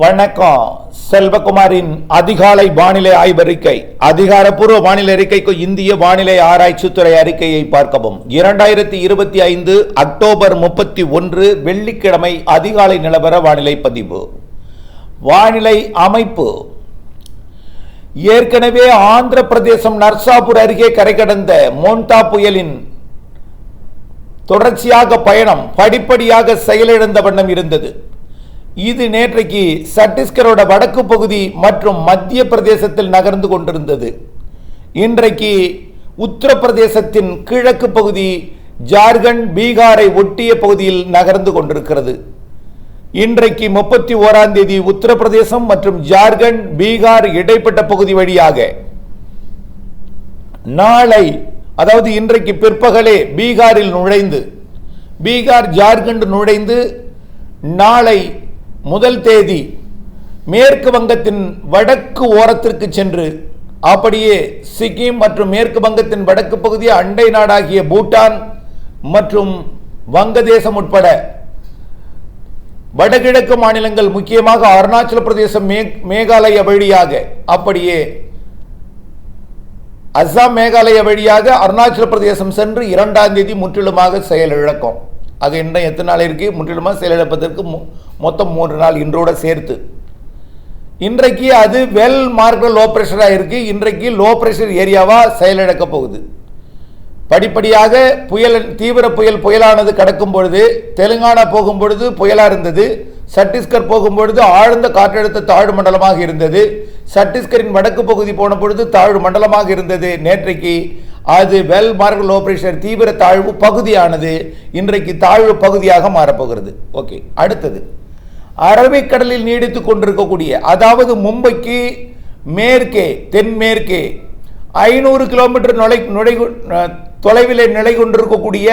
வணக்கம். செல்வகுமாரின் அதிகாலை வானிலை ஆய்வறிக்கை. அதிகாரப்பூர்வ வானிலை அறிக்கைக்கு இந்திய வானிலை ஆராய்ச்சித்துறை அறிக்கையை பார்க்கவும். இரண்டாயிரத்தி இருபத்தி ஐந்து அக்டோபர் முப்பத்தி ஒன்று வெள்ளிக்கிழமை அதிகாலை நிலவர வானிலை பதிவு. வானிலை அமைப்பு. ஏற்கனவே ஆந்திர பிரதேசம் நர்சாபூர் அருகே கரை கடந்த மோன்டா புயலின் தொடர்ச்சியாக பயணம் படிப்படியாக செயலிழந்த வண்ணம் இருந்தது. இது நேற்றைக்கு சத்தீஸ்கரோட வடக்கு பகுதி மற்றும் மத்திய பிரதேசத்தில் நகர்ந்து கொண்டிருந்தது. இன்றைக்கு உத்தரப்பிரதேசத்தின் கிழக்கு பகுதி ஜார்க்கண்ட் பீகாரை ஒட்டிய பகுதியில் நகர்ந்து கொண்டிருக்கிறது. இன்றைக்கு முப்பத்தி ஓராம் தேதி உத்தரப்பிரதேசம் மற்றும் ஜார்க்கண்ட் பீகார் இடைப்பட்ட பகுதி வழியாக நாளை அதாவது இன்றைக்கு பிற்பகலே பீகாரில் நுழைந்து பீகார் ஜார்க்கண்ட் நுழைந்து நாளை முதல் தேதி மேற்கு வங்கத்தின் வடக்கு ஓரத்திற்கு சென்று அப்படியே சிக்கிம் மற்றும் மேற்கு வங்கத்தின் வடக்கு பகுதி அண்டை நாடாகிய பூட்டான் மற்றும் வங்கதேசம் உட்பட வடகிழக்கு மாநிலங்கள் முக்கியமாக அருணாச்சல பிரதேசம் மே மேகாலய வழியாக அப்படியே அஸ்ஸாம் மேகாலய வழியாக அருணாச்சல பிரதேசம் சென்று இரண்டாம் தேதி முற்றிலுமாக செயலிழக்கும். அது இன்னும் எத்தனை நாள் இருக்குது முற்றிலுமாக செயலிழப்பதற்கு மொத்தம் மூன்று நாள் இன்றோட சேர்த்து. இன்றைக்கு அது வெல் மார்க்கில் லோ ப்ரெஷராக இருக்குது இன்றைக்கு லோ ப்ரெஷர் ஏரியாவாக செயலிழக்க போகுது. படிப்படியாக புயல் தீவிர புயல் புயலானது கடக்கும் பொழுது தெலுங்கானா போகும் பொழுது புயலாக இருந்தது. சத்தீஸ்கர் போகும் பொழுது ஆழ்ந்த காற்றழுத்த தாழ்வு மண்டலமாக இருந்தது. சத்தீஸ்கரின் வடக்கு பகுதி போன பொழுது தாழ்வு மண்டலமாக இருந்தது. நேற்றைக்கு அது வெல் மார்கல் லோ பிரஷர் தீவிர தாழ்வு பகுதியானது இன்றைக்கு தாழ்வு பகுதியாக மாறப்போகிறது. ஓகே அடுத்தது. அரபிக்கடலில் நீடித்து கொண்டிருக்கக்கூடிய அதாவது மும்பைக்கு மேற்கே தென்மேற்கே ஐநூறு கிலோமீட்டர் நுழை நுழை தொலைவில் நிலை கொண்டிருக்கக்கூடிய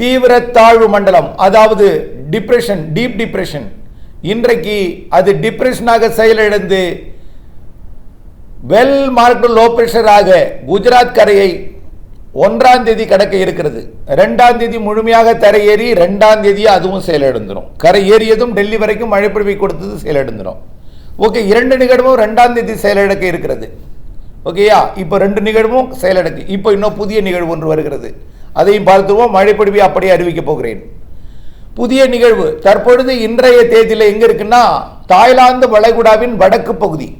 தீவிர தாழ்வு மண்டலம் அதாவது டிப்ரெஷன் டீப் டிப்ரெஷன் இன்றைக்கு அது டிப்ரெஷனாக செயலிழந்து வெல் மார்க்டு லோ பிரஷராக குஜராத் கரையை ஒன்றாம் தேதி கடக்க இருக்கிறது. ரெண்டாம் தேதி முழுமையாக தரையேறி ரெண்டாம் தேதி அதுவும் செயலிழந்துடும் கரை ஏறியதும் டெல்லி வரைக்கும் மழை பொழிவை கொடுத்தது செயலிழந்துடும் ஓகே இரண்டு நிகழ்வும் ரெண்டாம் தேதி செயலிழக்க இருக்கிறது. ஓகேயா இப்போ ரெண்டு நிகழ்வும் செயலிழக்கு இப்போ இன்னும் புதிய நிகழ்வு ஒன்று வருகிறது. அதையும் பார்த்துருவோம். மழை அப்படியே அறிவிக்கப் போகிறேன். புதிய நிகழ்வு. தற்பொழுது இன்றைய தேதியில் எங்கே இருக்குன்னா தாய்லாந்து வளைகுடாவின் வடக்கு பகுதி.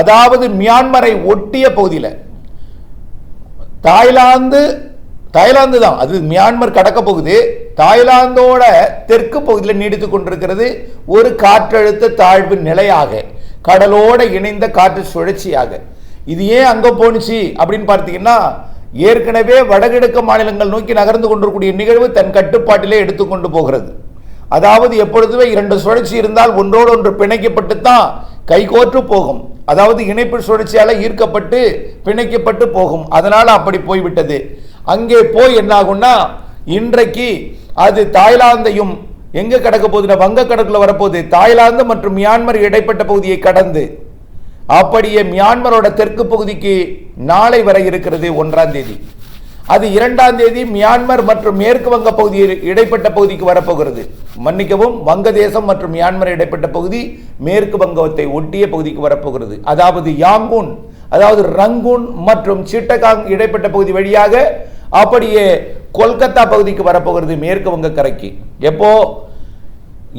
அதாவது மியான்மரை ஒட்டிய பகுதியில். தாய்லாந்து தாய்லாந்து தான். அது மியான்மர் கடக்க போகுது. தாய்லாந்தோட தெற்கு பகுதியில் நீடித்து கொண்டிருக்கிறது. ஒரு காற்றழுத்த தாழ்வு நிலையாக கடலோடு இணைந்த காற்று சுழற்சியாக. இது ஏன் அங்கே போணுச்சு அப்படின்னு பார்த்தீங்கன்னா ஏற்கனவே வடகிழக்கு மாநிலங்கள் நோக்கி நகர்ந்து கொண்டிருக்கூடிய நிகழ்வு தன் கட்டுப்பாட்டிலே எடுத்துக்கொண்டு போகிறது. அதாவது எப்பொழுதுமே இரண்டு சுழற்சி இருந்தால் ஒன்றோடு ஒன்று பிணைக்கப்பட்டு தான் கைகோற்று போகும். அதாவது இணைப்பு சுழற்சியால் ஈர்க்கப்பட்டு பிணைக்கப்பட்டு போகும். அதனால் அப்படி போய்விட்டது. அங்கே போய் என்னாகும்னா இன்றைக்கு அது தாய்லாந்தையும் எங்கே கடக்க போகுதுன்னா வங்கக்கடலுக்குள்ள வரப்போகுது. தாய்லாந்து மற்றும் மியான்மர் இடைப்பட்ட பகுதியை கடந்து அப்படியே மியான்மரோட தெற்கு பகுதிக்கு நாளை வர இருக்கிறது ஒன்றாம் தேதி. அது இரண்டாம் தேதி மியான்மர் மற்றும் மேற்கு வங்க பகுதியில் இடைப்பட்ட பகுதிக்கு வரப்போகிறது. மன்னிக்கவும் வங்கதேசம் மற்றும் மியான்மர் இடைப்பட்ட பகுதி மேற்கு வங்கத்தை ஒட்டிய பகுதிக்கு வரப்போகிறது. அதாவது யாங்கூன் அதாவது ரங்கூன் மற்றும் சிட்டகாங் இடைப்பட்ட பகுதி வழியாக அப்படியே கொல்கத்தா பகுதிக்கு வரப்போகிறது மேற்கு வங்க கரைக்கு. எப்போ?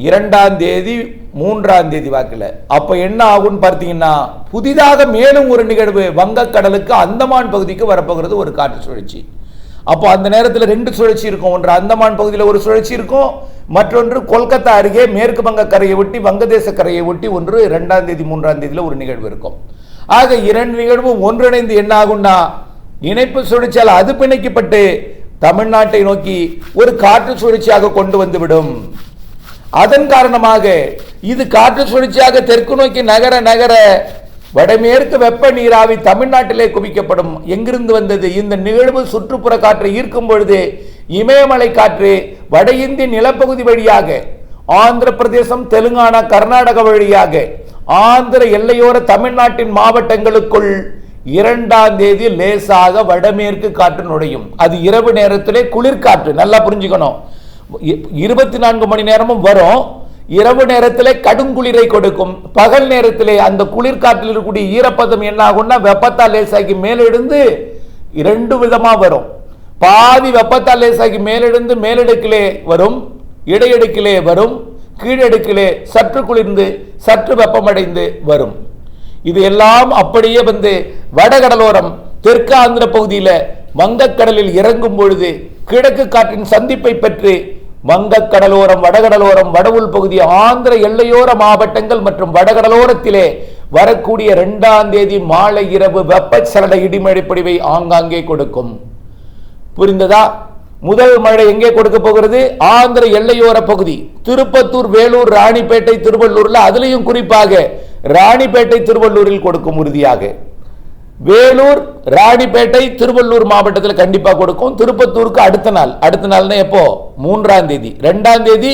இரண்டாம் தேதி மூன்றாம் தேதி வாக்கில். அப்போ என்ன ஆகும்னு பார்த்தீங்கன்னா புதிதாக மேலும் ஒரு நிகழ்வு வங்கக்கடலுக்கு அந்தமான் பகுதிக்கு வரப்போகிறது ஒரு காற்று சுழற்சி. அப்போ அந்த நேரத்தில் ரெண்டு சுழற்சி இருக்கும். ஒன்று அந்தமான் பகுதியில் ஒரு சுழற்சி இருக்கும். மற்றொன்று கொல்கத்தா அருகே மேற்கு வங்க கரையை ஒட்டி வங்கதேச கரையை ஒட்டி ஒன்று ரெண்டாம் தேதி மூன்றாம் தேதியில் ஒரு நிகழ்வு இருக்கும். ஆக இரண்டு நிகழ்வும் ஒன்றிணைந்து என்ன ஆகும்னா இணைப்பு சுழற்சியால் அது பிணைக்கப்பட்டு தமிழ்நாட்டை நோக்கி ஒரு காற்று சுழற்சியாக கொண்டு வந்துவிடும் அதன் காரணமாக இது காற்று சுழற்சியாக தெற்கு நோக்கி நகர நகர வடமேற்கு வெப்ப நீராவி தமிழ்நாட்டிலே குவிக்கப்படும். எங்கிருந்து வந்தது? இந்த நிகழ்வு சுற்றுப்புற காற்றை ஈர்க்கும் பொழுது இமயமலை காற்று வட இந்திய நிலப்பகுதி வழியாக ஆந்திர பிரதேசம் தெலுங்கானா கர்நாடக வழியாக ஆந்திர எல்லையோர தமிழ்நாட்டின் மாவட்டங்களுக்குள் இரண்டாம் தேதி லேசாக வடமேற்கு காற்று நுழையும். அது இரவு நேரத்திலே குளிர்காற்று. நல்லா புரிஞ்சுக்கணும். இருபத்தி நான்கு மணி நேரமும் வரும். இரவு நேரத்திலே கடுங்குளிரை கொடுக்கும். பகல் நேரத்தில் அந்த குளிர்காற்றில் இருக்கக்கூடிய ஈரப்பதம் என்ன ஆகும்னா வெப்பத்தால் லேசாகி மேலெழுந்து இரண்டு விதமாக வரும். பாதி வெப்பத்தால் லேசாகி மேலெழுந்து மேலடுக்கிலே வரும் இடையடுக்கிலே வரும் கீழடுக்கிலே சற்று குளிர்ந்து சற்று வெப்பமடைந்து வரும். இது எல்லாம் அப்படியே வந்து வடகடலோரம் தெற்கு ஆந்திர பகுதியில் வங்கக்கடலில் இறங்கும் பொழுது கிழக்கு காற்றின் சந்திப்பை பெற்று வங்கக்கடலோரம் வடகடலோரம் வடவுள் பகுதி ஆந்திர எல்லையோர மாவட்டங்கள் மற்றும் வடகடலோரத்திலே வரக்கூடிய இரண்டாம் தேதி மாலை இரவு வெப்பச்சலன இடிமழை பொழிவை ஆங்காங்கே கொடுக்கும். புரிந்ததா? முதல் மழை எங்கே கொடுக்க போகிறது? ஆந்திர எல்லையோர பகுதி திருப்பத்தூர் வேலூர் ராணிப்பேட்டை திருவள்ளூர்ல அதுலயும் குறிப்பாக ராணிப்பேட்டை திருவள்ளூரில் கொடுக்கும் உறுதியாக. வேலூர் ராணிப்பேட்டை திருவள்ளூர் மாவட்டத்தில் கண்டிப்பாக கொடுக்கும். திருப்பத்தூருக்கு அடுத்த நாள். அடுத்த நாள்னா எப்போ? மூன்றாம் தேதி. ரெண்டாம் தேதி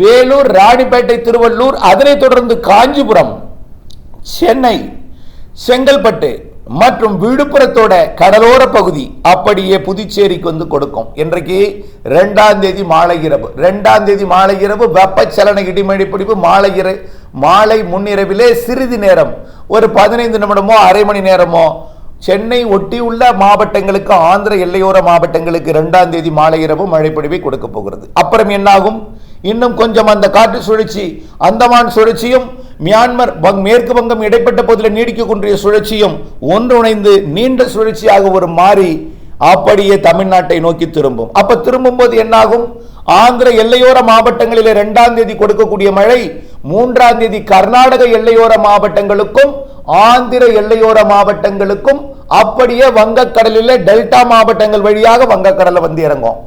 வேலூர் ராணிப்பேட்டை திருவள்ளூர் அதனைத் தொடர்ந்து காஞ்சிபுரம் சென்னை செங்கல்பட்டு மற்றும் விழுப்புரத்தோட கடலோர பகுதி அப்படியே புதுச்சேரிக்கு வந்து கொடுக்கும். இன்றைக்கு ரெண்டாம் தேதி மாலை இரவு. ரெண்டாம் தேதி மாலை இரவு வெப்பச்சலன இடிமழை பிடிப்பு மாலை இர மாலை முன்னிரவிலே சிறிது நேரம் ஒரு பதினைந்து நிமிடமோ அரை மணி நேரமோ சென்னை ஒட்டியுள்ள மாவட்டங்களுக்கு ஆந்திர எல்லையோர மாவட்டங்களுக்கு இரண்டாம் தேதி மாலை இரவு மழைப்பொழிவை கொடுக்க போகிறது. அப்புறம் என்னாகும்? இன்னும் கொஞ்சம் அந்த காற்று சுழற்சி அந்தமான் சுழற்சியும் மியான்மர் வங்- மேற்கு வங்கம் இடைப்பட்ட பகுதியில் நீடிக்கக்கூடிய சுழற்சியும் ஒன்றுணைந்து நீண்ட சுழற்சியாக ஒரு மாறி அப்படியே தமிழ்நாட்டை நோக்கி திரும்பும். அப்ப திரும்பும் போது என்னாகும்? ஆந்திர எல்லையோர மாவட்டங்களில் இரண்டாம் தேதி கொடுக்கக்கூடிய மழை மூன்றாம் தேதி கர்நாடக எல்லையோர மாவட்டங்களுக்கும் ஆந்திர எல்லையோர மாவட்டங்களுக்கும் அப்படியே வங்கக்கடலில் டெல்டா மாவட்டங்கள் வழியாக வங்கக்கடலை வந்து இறங்கும்.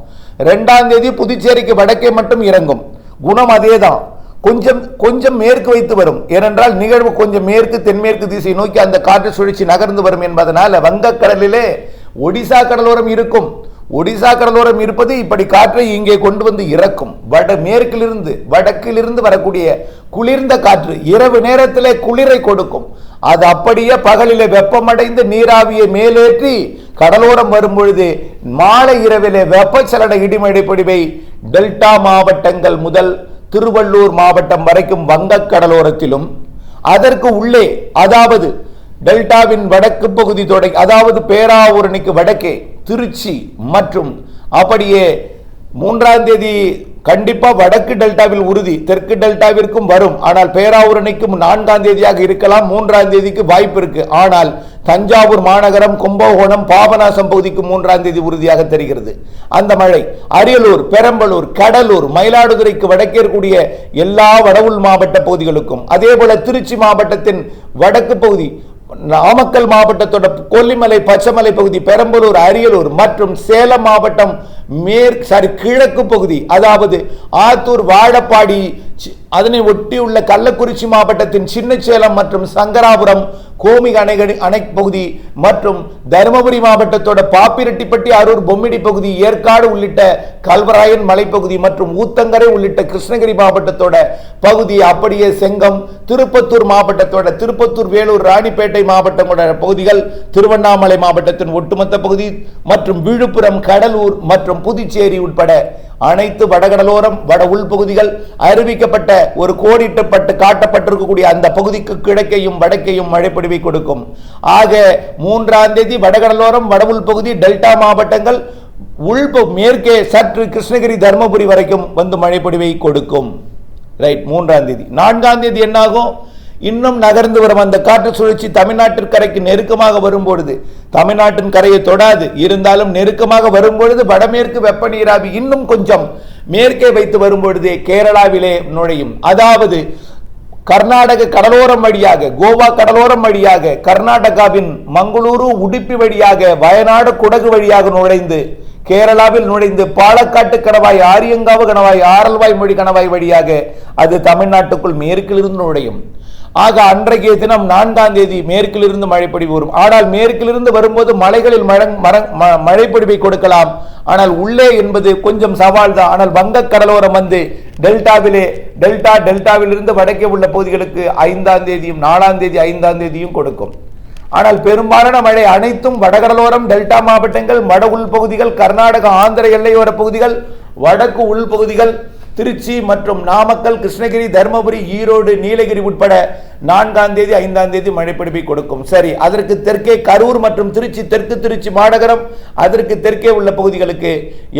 ரெண்டாம் தேதி புதுச்சேரிக்கு வடக்கே மட்டும் இறங்கும். குணம் அதே தான் கொஞ்சம் கொஞ்சம் மேற்கு வைத்து வரும். ஏனென்றால் நிகழ்வு கொஞ்சம் மேற்கு தென்மேற்கு திசை நோக்கி அந்த காற்று சுழற்சி நகர்ந்து வரும் என்பதனால் வங்கக்கடலிலே ஒடிசா கடலோரம் இருக்கும். ஒடிசா கடலோரம் இருப்பது இப்படி காற்றை இங்கே கொண்டு வந்து இறக்கும். வட மேற்கிலிருந்து வடக்கிலிருந்து வரக்கூடிய குளிர்ந்த காற்று இரவு நேரத்திலே குளிரை கொடுக்கும். அது அப்படியே பகலிலே வெப்பமடைந்து நீராவியை மேலேற்றி கடலோரம் வரும்பொழுது மாலை இரவிலே வெப்பச்சலன இடிமழை பொடிவை டெல்டா மாவட்டங்கள் முதல் திருவள்ளூர் மாவட்டம் வரைக்கும் வங்க கடலோரத்திலும் அதற்கு உள்ளே அதாவது டெல்டாவின் வடக்கு பகுதி தொடங்கி அதாவது பேராவூரணிக்கு வடக்கே திருச்சி மற்றும் அப்படியே மூன்றாம் தேதி கண்டிப்பாக வடக்கு டெல்டாவில் உறுதி தெற்கு டெல்டாவிற்கும் வரும். ஆனால் பேராவூரணிக்கும் நான்காம் தேதியாக இருக்கலாம் மூன்றாம் தேதிக்கு வாய்ப்பு இருக்கு. ஆனால் தஞ்சாவூர் மாநகரம் கும்பகோணம் பாபநாசம் பகுதிக்கு மூன்றாம் தேதி உறுதியாக தெரிகிறது. அந்த மழை அரியலூர் பெரம்பலூர் கடலூர் மயிலாடுதுறைக்கு வடக்கே இருக்கக்கூடிய எல்லா வடவுள் மாவட்ட பகுதிகளுக்கும் அதே போல திருச்சி மாவட்டத்தின் வடக்கு பகுதி நாமக்கல் மாவட்டத்தோட கொல்லிமலை பச்சைமலை பகுதி பெரம்பலூர் அரியலூர் மற்றும் சேலம் மாவட்டம் மேற்கு சாரி கிழக்கு பகுதி அதாவது ஆத்தூர் வாழப்பாடி அதனை ஒட்டியுள்ள கள்ளக்குறிச்சி மாவட்டத்தின் சின்னச்சேலம் மற்றும் சங்கராபுரம் கோமிக அணை அணை பகுதி மற்றும் தருமபுரி மாவட்டத்தோட பாப்பிரெட்டிப்பட்டி அரூர் பொம்மிடி பகுதி ஏற்காடு உள்ளிட்ட கல்வராயன் மலைப்பகுதி மற்றும் ஊத்தங்கரை உள்ளிட்ட கிருஷ்ணகிரி மாவட்டத்தோட பகுதி அப்படியே செங்கம் திருப்பத்தூர் மாவட்டத்தோட திருப்பத்தூர் வேலூர் ராணிப்பேட்டை மாவட்டங்களோட பகுதிகள் திருவண்ணாமலை மாவட்டத்தின் ஒட்டுமொத்த பகுதி மற்றும் விழுப்புரம் கடலூர் மற்றும் புதுச்சேரி உட்பட அனைத்து வடகடலோரம் வட உள்பகுதிகள் அறிவிக்கப்பட்ட ஒரு கோடிட்டப்பட்டு காட்டப்பட்டிருக்கக்கூடிய அந்த பகுதிக்கு கிழக்கையும் வடக்கையும் மழைப்பொழிவை கொடுக்கும். ஆக மூன்றாம் தேதி வடகடலோரம் வட உள்பகுதி டெல்டா மாவட்டங்கள் உள்பு மேற்கே சற்று கிருஷ்ணகிரி தர்மபுரி வரைக்கும் வந்து மழைப்பொழிவை கொடுக்கும். ரைட் மூன்றாம் தேதி. நான்காம் தேதி என்னாகும்? இன்னும் நகர்ந்து வரும் அந்த காற்று சுழற்சி தமிழ்நாட்டின் கரைக்கு நெருக்கமாக வரும்பொழுது தமிழ்நாட்டின் கரையை தொடாது இருந்தாலும் நெருக்கமாக வரும்பொழுது வடமேற்கு வெப்ப நீராவி இன்னும் கொஞ்சம் மேற்கே வைத்து வரும்பொழுது கேரளாவிலே நுழையும். அதாவது கர்நாடக கடலோரம் வழியாக கோவா கடலோரம் வழியாக கர்நாடகாவின் மங்களூரு உடுப்பி வழியாக வயநாடு குடகு வழியாக நுழைந்து கேரளாவில் நுழைந்து பாலக்காட்டு கணவாய் ஆரியங்காவு கணவாய் ஆரல்வாய் மொழி கணவாய் வழியாக அது தமிழ்நாட்டுக்குள் மேற்கிலிருந்து நுழையும். ஆக அன்றைய தினம் நான்காம் தேதி மேற்கிலிருந்து மழைப்பொழிவு வரும். ஆனால் மேற்கிலிருந்து வரும்போது மலைகளில் மழங் மழைப்பொழிவை கொடுக்கலாம். ஆனால் உள்ளே என்பது கொஞ்சம் சவால் தான். ஆனால் வங்க கடலோரம் வந்து டெல்டாவிலே டெல்டா டெல்டாவிலிருந்து வடக்கே உள்ள பகுதிகளுக்கு ஐந்தாம் தேதியும் நாலாம் தேதி ஐந்தாம் தேதியும் கொடுக்கும். ஆனால் பெரும்பாலான மழை அனைத்தும் வடகடலோரம் டெல்டா மாவட்டங்கள் வட உள்பகுதிகள் கர்நாடக ஆந்திர எல்லையோர பகுதிகள் வடக்கு உள்பகுதிகள் திருச்சி மற்றும் நாமக்கல் கிருஷ்ணகிரி தருமபுரி ஈரோடு நீலகிரி உட்பட நான்காம் தேதி ஐந்தாம் தேதி மழைப்பிடிப்பை கொடுக்கும். சரி அதற்கு தெற்கே கரூர் மற்றும் திருச்சி தெற்கு திருச்சி மாநகரம் அதற்கு தெற்கே உள்ள பகுதிகளுக்கு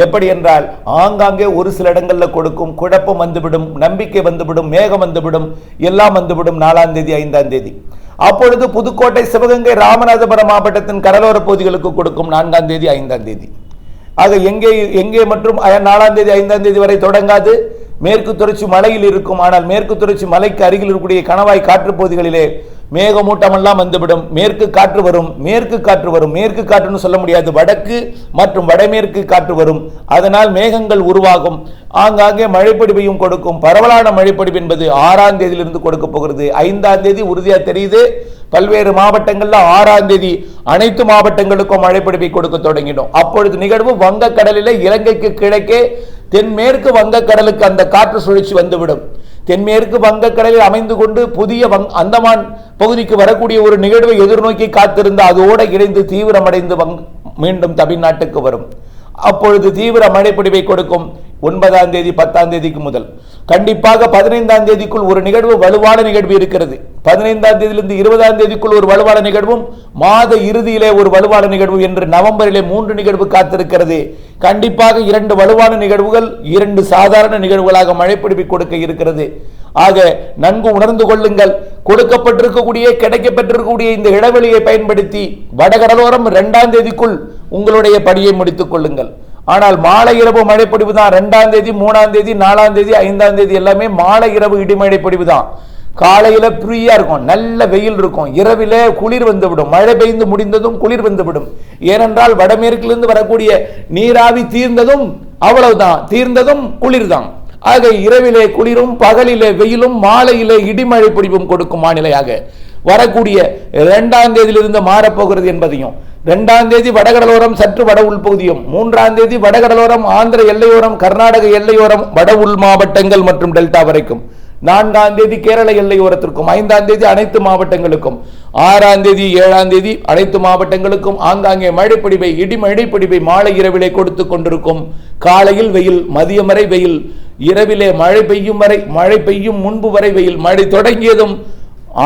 எப்படி என்றால் ஆங்காங்கே ஒரு சில இடங்களில் கொடுக்கும். குழப்பம் வந்துவிடும் நம்பிக்கை வந்துவிடும் மேகம் வந்துவிடும் எல்லாம் வந்துவிடும் நாலாம் தேதி ஐந்தாம் தேதி. அப்பொழுது புதுக்கோட்டை சிவகங்கை ராமநாதபுரம் மாவட்டத்தின் கடலோர பகுதிகளுக்கு கொடுக்கும் நான்காம் தேதி ஐந்தாம் தேதி. ஆக எங்கே எங்கே மற்றும் நாலாம் தேதி ஐந்தாம் தேதி வரை தொடங்காது. மேற்கு தொடர்ச்சி மலையில் இருக்கும். ஆனால் மேற்கு தொடர்ச்சி மலைக்கு அருகில் இருக்கக்கூடிய கணவாய் காற்று பகுதிகளிலே மேகமூட்டமெல்லாம் வந்துவிடும். மேற்கு காற்று வரும் மேற்கு காற்று வரும். மேற்கு காற்றுன்னு சொல்ல முடியாது. வடக்கு மற்றும் வடமேற்கு காற்று வரும். அதனால் மேகங்கள் உருவாகும். ஆங்காங்கே மழைப்பொடிவையும் கொடுக்கும். பரவலான மழைப்பொடிவு என்பது ஆறாம் தேதியிலிருந்து கொடுக்க போகிறது. ஐந்தாம் தேதி உறுதியாக தெரியுது. பல்வேறு மாவட்டங்களில் ஆறாம் தேதி அனைத்து மாவட்டங்களுக்கும் மழைப்பிடிப்பை கொடுக்க தொடங்கிடும் அப்பொழுது நிகழ்வு வங்கக்கடலில் இலங்கைக்கு கிழக்கே தென்மேற்கு வங்கக்கடலுக்கு அந்த காற்று சுழற்சி வந்துவிடும். தென்மேற்கு வங்கக்கடலில் அமைந்து கொண்டு புதிய வங் அந்தமான் பகுதிக்கு வரக்கூடிய ஒரு நிகழ்வை எதிர்நோக்கி காத்திருந்த அதோடு இணைந்து தீவிரமடைந்து வங் மீண்டும் தமிழ்நாட்டுக்கு வரும். அப்பொழுது தீவிர மழைப்பிடிவை கொடுக்கும் ஒன்பதாம் தேதி பத்தாம் தேதிக்கு முதல். கண்டிப்பாக பதினைந்தாம் தேதிக்குள் ஒரு நிகழ்வு வலுவான நிகழ்வு இருக்கிறது. பதினைந்தாம் தேதியிலிருந்து இருபதாம் தேதிக்குள் ஒரு வலுவான நிகழ்வும் மாத இறுதியிலே ஒரு வலுவான நிகழ்வு என்று நவம்பரிலே மூன்று நிகழ்வு காத்திருக்கிறது. கண்டிப்பாக இரண்டு வலுவான நிகழ்வுகள் இரண்டு சாதாரண நிகழ்வுகளாக மழைப்பிடிப்பு கொடுக்க இருக்கிறது. ஆக நன்கு உணர்ந்து கொள்ளுங்கள். கொடுக்கப்பட்டிருக்கக்கூடிய கிடைக்கப்பட்டிருக்கக்கூடிய இந்த இடைவெளியை பயன்படுத்தி வடகடலோரம் இரண்டாம் தேதிக்குள் உங்களுடைய படியை முடித்துக் கொள்ளுங்கள். ஆனால் மாலை இரவு மழைப்பொழிவு தான். ரெண்டாம் தேதி மூணாம் தேதி நாலாம் தேதி ஐந்தாம் தேதி எல்லாமே மாலை இரவு இடிமழை பொழிவு தான். காலையில் ஃப்ரீயாக இருக்கும். நல்ல வெயில் இருக்கும். இரவிலே குளிர் வந்துவிடும். மழை பெய்ந்து முடிந்ததும் குளிர் வந்துவிடும். ஏனென்றால் வடமேற்கிலிருந்து வரக்கூடிய நீராவி தீர்ந்ததும் அவ்வளவுதான். தீர்ந்ததும் குளிர் தான். ஆக இரவிலே குளிரும் பகலிலே வெயிலும் மாலையிலே இடிமழை பிடிப்பும் கொடுக்கும் வானிலையாக. வரக்கூடிய இரண்டாம் தேதியிலிருந்து மாறப்போகிறது என்பதையும் இரண்டாம் தேதி வடகடலோரம் சற்று வட உள்பகுதியும் மூன்றாம் தேதி வடகடலோரம் ஆந்திர எல்லையோரம் கர்நாடக எல்லையோரம் வட உள் மாவட்டங்கள் மற்றும் டெல்டா வரைக்கும் நான்காம் தேதி கேரள எல்லையோரத்திற்கும் ஐந்தாம் தேதி அனைத்து மாவட்டங்களுக்கும் ஆறாம் தேதி ஏழாம் தேதி அனைத்து மாவட்டங்களுக்கும் ஆங்காங்கே மழைப்பிடிவை இடி மழைப்பிடிவை மாலை இரவிலே கொடுத்து கொண்டிருக்கும். காலையில் வெயில் மதியம் வரை வெயில் இரவிலே மழை பெய்யும் வரை மழை பெய்யும் முன்பு வரை வெயில் மழை தொடங்கியதும்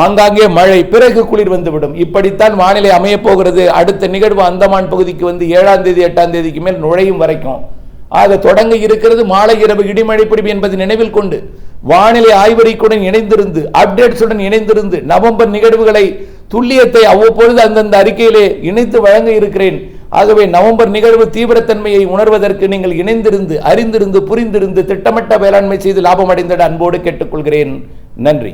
ஆங்காங்கே மழை பிறகு குளிர் வந்துவிடும். இப்படித்தான் வானிலை அமையப் போகிறது. அடுத்த நிகழ்வு அந்தமான் பகுதிக்கு வந்து ஏழாம் தேதி எட்டாம் தேதிக்கு மேல் நுழையும் வரைக்கும். ஆக தொடங்க இருக்கிறது மாலை இரவு இடிமழை பிடிப்பு என்பதை நினைவில் கொண்டு வானிலை ஆய்வறிக்கையுடன் இணைந்திருந்து அப்டேட்ஸுடன் இணைந்திருந்து நவம்பர் நிகழ்வுகளை துல்லியத்தை அவ்வப்பொழுது அந்தந்த அறிக்கையிலே இணைத்து வழங்க இருக்கிறேன். ஆகவே நவம்பர் நிகழ்வு தீவிரத்தன்மையை உணர்வதற்கு நீங்கள் இணைந்திருந்து அறிந்திருந்து புரிந்திருந்து திட்டமிட்ட வேளாண்மை செய்து லாபமடைந்திட அன்போடு கேட்டுக்கொள்கிறேன். நன்றி.